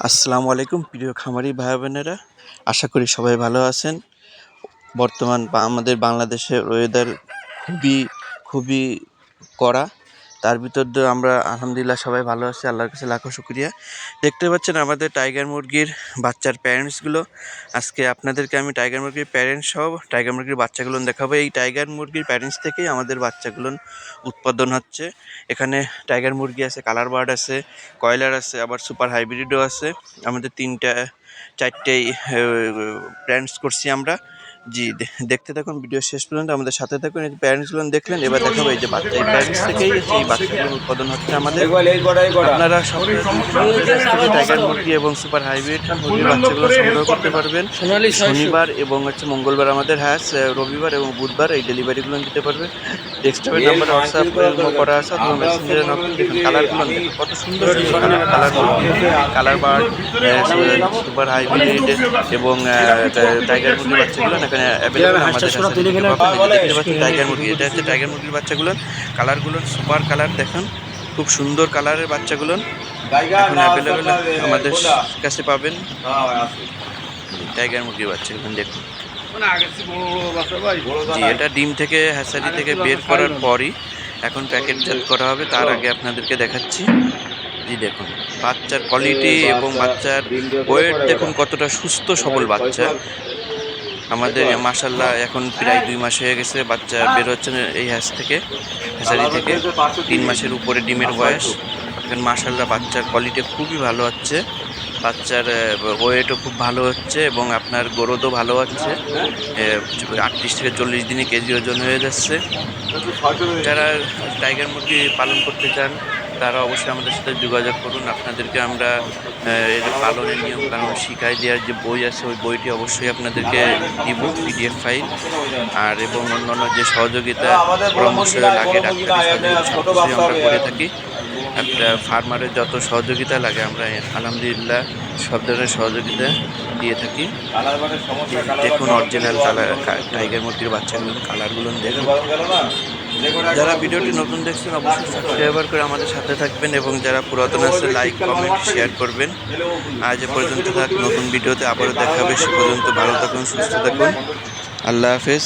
আসসালামু আলাইকুম, প্রিয় খামারি ভাই বোনেরা আশা করি সবাই ভালো আছেন। বর্তমান আমাদের বাংলাদেশের ওয়েদার খুবই খুবই কড়া। তার ভিতর দিয়ে আমরা আলহামদুলিল্লাহ সবাই ভালো আছি, আল্লাহর কাছে লাখো শুক্রিয়া। দেখতে পাচ্ছেন আমাদের টাইগার মুরগির বাচ্চার প্যারেন্টসগুলো আজকে আপনাদেরকে আমি টাইগার মুরগির প্যারেন্টস সহ টাইগার মুরগির বাচ্চাগুলো দেখাবো। এই টাইগার মুরগির প্যারেন্টস থেকেই আমাদের বাচ্চাগুলো উৎপাদন হচ্ছে। এখানে টাইগার মুরগি আছে কালার বার্ড আছে, কয়লার আছে, আবার সুপার হাইব্রিডও আছে। আমাদের তিনটা চারটেই প্যারেন্টস করছি আমরা। জি দেখতে থাকুন ভিডিও শেষ পর্যন্ত। আমাদের সাথে থাকুন এই প্যারেন্টসগুলো দেখলেন এবার দেখাবো এই যে বাচ্চা। এই প্যারেন্টস থেকেই এই বাচ্চাগুলো উৎপাদন হচ্ছে আমাদের। আপনারা টাইগার মুরগি এবং সুপার হাইব্রিড মুরগির বাচ্চাগুলো সংগ্রহ করতে পারবেন। শনিবার এবং হচ্ছে মঙ্গলবার আমাদের হ্যাস রবিবার এবং বুধবার এই ডেলিভারিগুলো দিতে পারবে। ডেস্কটপের নাম্বার হোয়াটসঅ্যাপ করা আছে অথবা মেসেঞ্জারে কালারগুলো কত সুন্দর colour colour bird super hybrid এবং টাইগার মুরগির বাচ্চাগুলো এখানে অ্যাভেলেবল আমাদের কাছে টাইগার মুরগি এটা হচ্ছে টাইগার মুরগির বাচ্চাগুলো। কালারগুলো সুপার কালার দেখুন। খুব সুন্দর কালারের বাচ্চাগুলো। এখন অ্যাভেলেবেল আমাদের কাছে পাবেন। টাইগার মুরগির বাচ্চা এখন দেখুন জি এটা ডিম থেকে হ্যাসারি থেকে বের করার পরই এখন প্যাকেটজাত করা হবে। তার আগে আপনাদেরকে দেখাচ্ছি। জি দেখুন। বাচ্চার কোয়ালিটি এবং বাচ্চার ওয়েট দেখুন কতটা সুস্থ সবল বাচ্চা। আমাদের মাসাল্লাহ এখন প্রায় দুই মাস হয়ে গেছে বাচ্চা বের হচ্ছে না এই হ্যাস থেকে হ্যাসারি থেকে। তিন মাসের উপরে ডিমের বয়স। এখন মাসাল্লাহ বাচ্চার কোয়ালিটি খুবই ভালো হচ্ছে। বাচ্চার ওয়েটও খুব ভালো হচ্ছে এবং আপনার গ্রোথও ভালো হচ্ছে। আটত্রিশ থেকে চল্লিশ দিনে কেজি ওজন হয়ে যাচ্ছে। যারা টাইগার মুরগি পালন করতে চান তারা অবশ্যই আমাদের সাথে যোগাযোগ করুন। আপনাদেরকে আমরা এর পালনের নিয়ম কানুন শিখাই দেওয়ার যে বই আছে ওই বইটি অবশ্যই আপনাদেরকে দিব পিডিএফ ফাইল। আর এবং অন্যান্য যে সহযোগিতা পরামর্শ লাগে ডাক্তারি আমরা করে থাকি। একটা ফার্মারের যত সহযোগিতা লাগে আমরা আলহামদুলিল্লাহ সব ধরনের সহযোগিতা দিয়ে থাকি। দেখুন অরিজিনাল কালার টাইগার মুরগির বাচ্চাগুলো কালারগুলো দেখুন। যারা ভিডিওটি নতুন দেখছেন, অবশ্যই সাবস্ক্রাইবার করে আমাদের সাথে থাকবেন এবং যারা পুরাতন আছে লাইক কমেন্ট শেয়ার করবেন। আজ এ পর্যন্ত থাক, নতুন ভিডিওতে আবারও দেখা হবে। সে পর্যন্ত ভালো থাকুন, সুস্থ থাকুন। আল্লাহ হাফেজ।